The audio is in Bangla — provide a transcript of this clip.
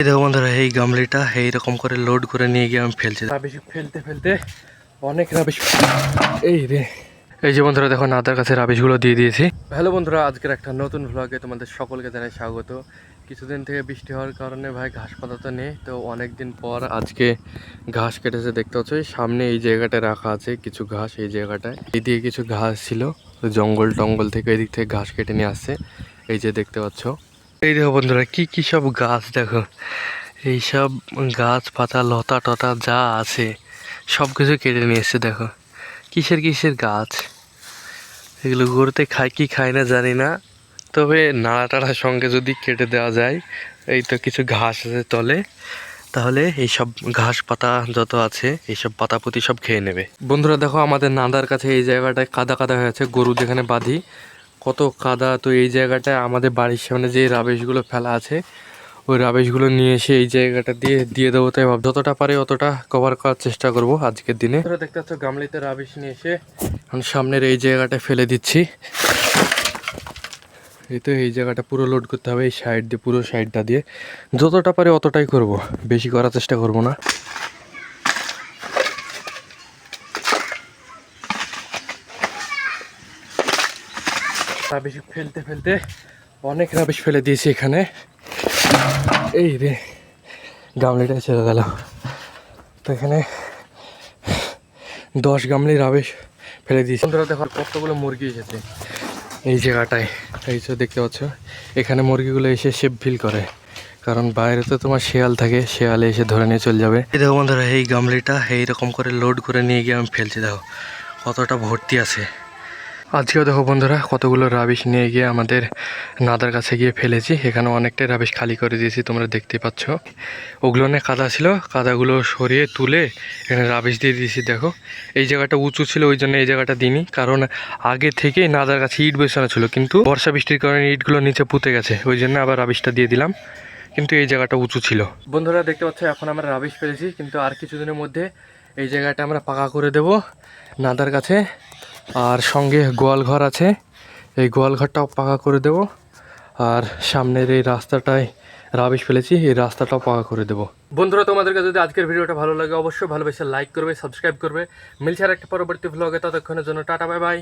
এই দেখো বন্ধুরা এই গামলিটা এইরকম করে লোড করে নিয়ে গিয়ে আমি ফেলছি। রাবিশ ফেলতে ফেলতে অনেক রাবিশ। এই রে। এই যে বন্ধুরা দেখো নাদার কাছে রাবিশগুলো দিয়ে দিয়েছি। হ্যালো বন্ধুরা আজকের একটা নতুন ভ্লগে তোমাদের সকলকে জানাই স্বাগত। কিছুদিন থেকে বৃষ্টি হওয়ার কারণে ভাই ঘাস পাতা তো নেই তো অনেক দিন পর আজকে ঘাস কেটেছে দেখতে পাচ্ছ? এই সামনে এই জায়গাটায় রাখা আছে কিছু ঘাস এই জায়গাটায়। এই দিয়ে কিছু ঘাস ছিল জঙ্গল টঙ্গল থেকে এদিক থেকে ঘাস কেটে নিয়ে আসছে। এই যে দেখতে পাচ্ছ? এই দেখো বন্ধুরা, কি কি সব গাছ দেখো। এই সব গাছ, পাতা, লতা, টতা, যা আছে সব কিছু কেটে নিয়ে এসছে দেখো। কিসের কিসের গাছ? এগুলো গরুতে খায়, কি খায় না জানি না। তবে নাড়া টাড়ার সঙ্গে যদি কেটে দেওয়া যায়, এই তো কিছু ঘাস আছে তলে, তাহলে এইসব ঘাস, পাতা যত আছে এইসব পাতা পুঁতি সব খেয়ে নেবে। বন্ধুরা দেখো, আমাদের নাদার কাছে এই জায়গাটায় কাদা কাদা হয়ে আছে, গরু যেখানে বাঁধি কত কাদা। তো এই জায়গাটায় আমাদের বাড়ির সামনে যে রাবেশগুলো ফেলা আছে, ওই রাবেশগুলো নিয়ে এসে এই জায়গাটা দিয়ে দিয়ে দেবো। তাই ভাব যতটা পারে অতটা কভার করার চেষ্টা করব আজকের দিনে। দেখতে পাচ্ছ গামলিতে রাবেশ নিয়ে এসে আমি সামনের এই জায়গাটা ফেলে দিচ্ছি। এই তো এই জায়গাটা পুরো লোড করতে হবে, এই সাইড দিয়ে, পুরো সাইডটা দিয়ে। যতটা পারে অতটাই করব, বেশি করার চেষ্টা করব না। রাবিশ ফেলতে ফেলতে অনেক রাবিশ ফেলে দিয়েছি এখানে। এই রে, গামলিটা ছেড়ে গেল তো এখানে দশ গামলি রাবিশ ফেলে দিয়েছি। বন্ধুরা, দেখো কতগুলো মুরগি এসেছে এই জায়গাটায়। এই যে দেখতে পাচ্ছ, এখানে মুরগিগুলো এসে শেপ ফিল করে। কারণ বাইরে তো তোমার শেয়াল থাকে, শেয়ালে এসে ধরে নিয়ে চলে যাবে। এই দেখো বন্ধুরা, এই গামলিটা এইরকম করে লোড করে নিয়ে গিয়ে আমি ফেলছি, দেখো। কতটা ভর্তি আছে। আজকেও দেখো বন্ধুরা, কতগুলো রাবিশ নিয়ে গিয়ে আমাদের নাদার কাছে গিয়ে ফেলেছি। এখানে অনেকটাই রাবিশ খালি করে দিয়েছি, তোমরা দেখতে পাচ্ছ। ওগুলো অনেক কাদা ছিল, কাদাগুলো সরিয়ে তুলে এখানে রাবিশ দিয়ে দিয়েছি, দেখো। এই জায়গাটা উঁচু ছিল, ওই জন্য এই জায়গাটা দিইনি। কারণ আগে থেকেই নাদার কাছে ইট বসানো ছিল, কিন্তু বর্ষা বৃষ্টির কারণে ইটগুলো নিচে পুঁতে গেছে, ওই জন্য আবার রাবিশটা দিয়ে দিলাম। কিন্তু এই জায়গাটা উঁচু ছিল। বন্ধুরা, দেখতে পাচ্ছ, এখন আমরা রাবিশ ফেলেছি, কিন্তু আর কিছুদিনের মধ্যে এই জায়গাটা আমরা পাকা করে দেব নাদার কাছে। আর সঙ্গে গোয়াল ঘর আছে। এই গোয়াল ঘরটাও পাকা করে দেব। আর সামনের এই রাস্তাটায় রাবিশ ফেলেছি, এই রাস্তাটাও পাকা করে দেবো। বন্ধুরা তোমাদেরকে যদি আজকের ভিডিওটা ভালো লাগে, অবশ্যই ভালোবেসে লাইক করবে সাবস্ক্রাইব করবে। মিলছে আর একটা পরবর্তী ভ্লগে ততক্ষণের জন্য টাটা বাই বাই